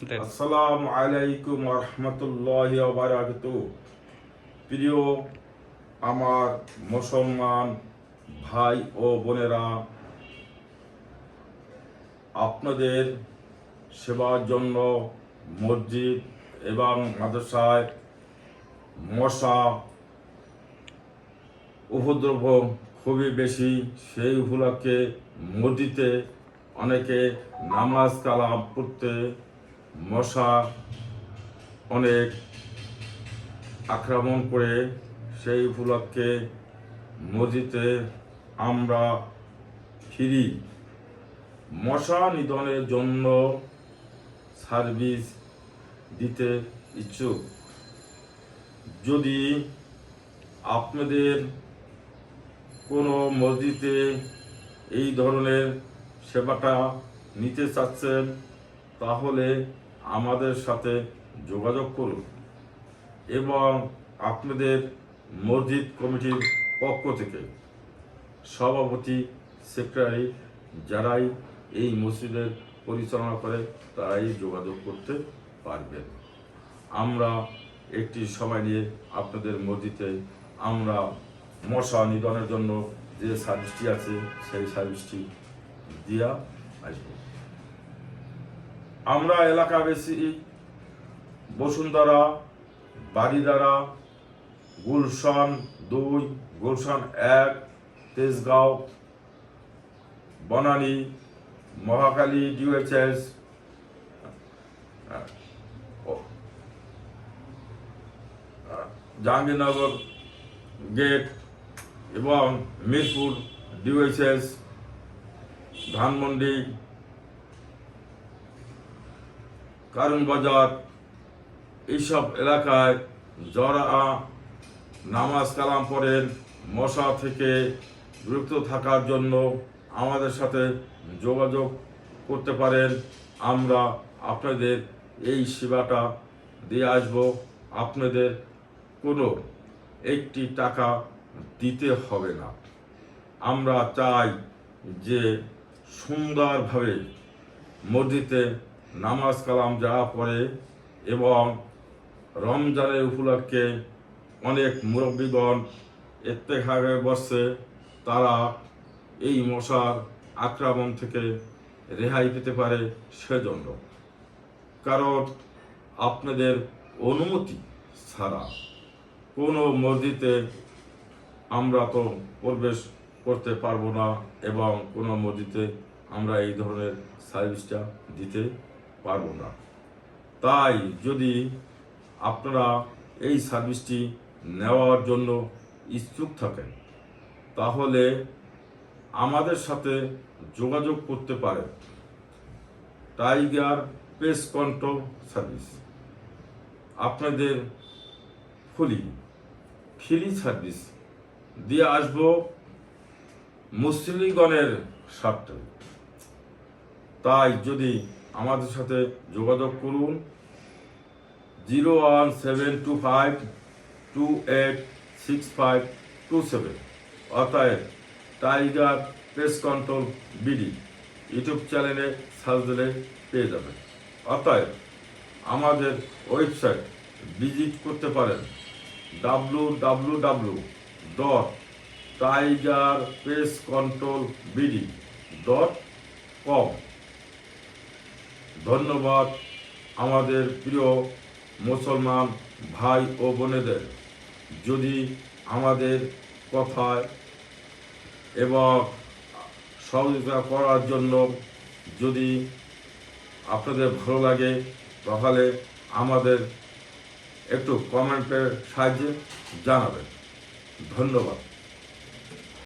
আসসালামু আলাইকুম রহমতুল্লাহ বারাকাত প্রিয় আমার মুসলমান ভাই ও বোনেরা, আপনাদের সেবার জন্য মসজিদ এবং মাদ্রাসায় মশা উপদ্রব খুবই বেশি, সেই উপলক্ষে মসজিদে অনেকে নামাজ কালাম পড়তে মশা অনেক আক্রমণ করে সেই উপলক্ষে মসজিদে আমরা ফিরি। মশা নিধনের জন্য সার্ভিস দিতে ইচ্ছুক। যদি আপনাদের কোনো মসজিদে এই ধরনের সেবাটা নিতে চাচ্ছেন তাহলে আমাদের সাথে যোগাযোগ করুন এবং আপনাদের মসজিদ কমিটির পক্ষ থেকে সভাপতি, সেক্রেটারি যারাই এই মসজিদের পরিচালনা করে তারাই যোগাযোগ করতে পারবেন। আমরা একটি সময় নিয়ে আপনাদের মসজিদে আমরা মশা নিধনের জন্য যে সার্ভিসটি আছে সেই সার্ভিসটি দিয়া আসব। আমরা এলাকাবাসী, বসুন্ধরা বাড়িদারা গুলশান দুই, গুলশান এক, তেজগাঁও, বনানী মহাকালী ডিউএচএস জাহাঙ্গীরনগর গেট এবং মিরপুর ডিউএচএস ধানমন্ডি কারণ বাজার, এইসব এলাকায় যারা নামাজ কালাম পড়েন, মশা থেকে বিরক্ত থাকার জন্য আমাদের সাথে যোগাযোগ করতে পারেন। আমরা আপনাদের এই সেবাটা দিয়ে আসব। আপনাদের কোনো একটি টাকা দিতে হবে না। আমরা চাই যে সুন্দরভাবে মসজিদে নামাজ কালাম যারা পড়ে এবং রমজানের উপলক্ষে অনেক মুরব্বীগণ এত্তেখাগে বসছে তারা এই মশার আক্রমণ থেকে রেহাই পেতে পারে সেজন্য। কারণ আপনাদের অনুমতি ছাড়া কোনো মসজিদে আমরা তো প্রবেশ করতে পারব না এবং কোনো মসজিদে আমরা এই ধরনের সার্ভিসটা দিতে পারব না। তাই যদি আপনারা এই সার্ভিসটি নেওয়ার জন্য ইচ্ছুক থাকেন, তাহলে আমাদের সাথে যোগাযোগ করতে পারেন। Tiger pest control service. আপনাদের খুলি ফ্রি সার্ভিস। দিয়ে আসব মুসলিগণের স্বার্থে। তাই যদি আমাদের সাথে যোগাযোগ করুন। Zero one seven two five two eight six five two seven. অতএব Tiger press control BD YouTube চ্যানেলে সার্চ দিলে পেয়ে যাবেন। অতএব আমাদের ওয়েবসাইট ভিজিট করতে পারেন। W W W dot Tiger press control BD dot com. ধন্যবাদ আমাদের প্রিয় মুসলমান ভাই ও বোনেদের। যদি আমাদের কথায় এবং সহযোগিতা করার জন্য যদি আপনাদের ভালো লাগে, তাহলে আমাদের একটু কমেন্টের সাহায্যে জানাবেন। ধন্যবাদ।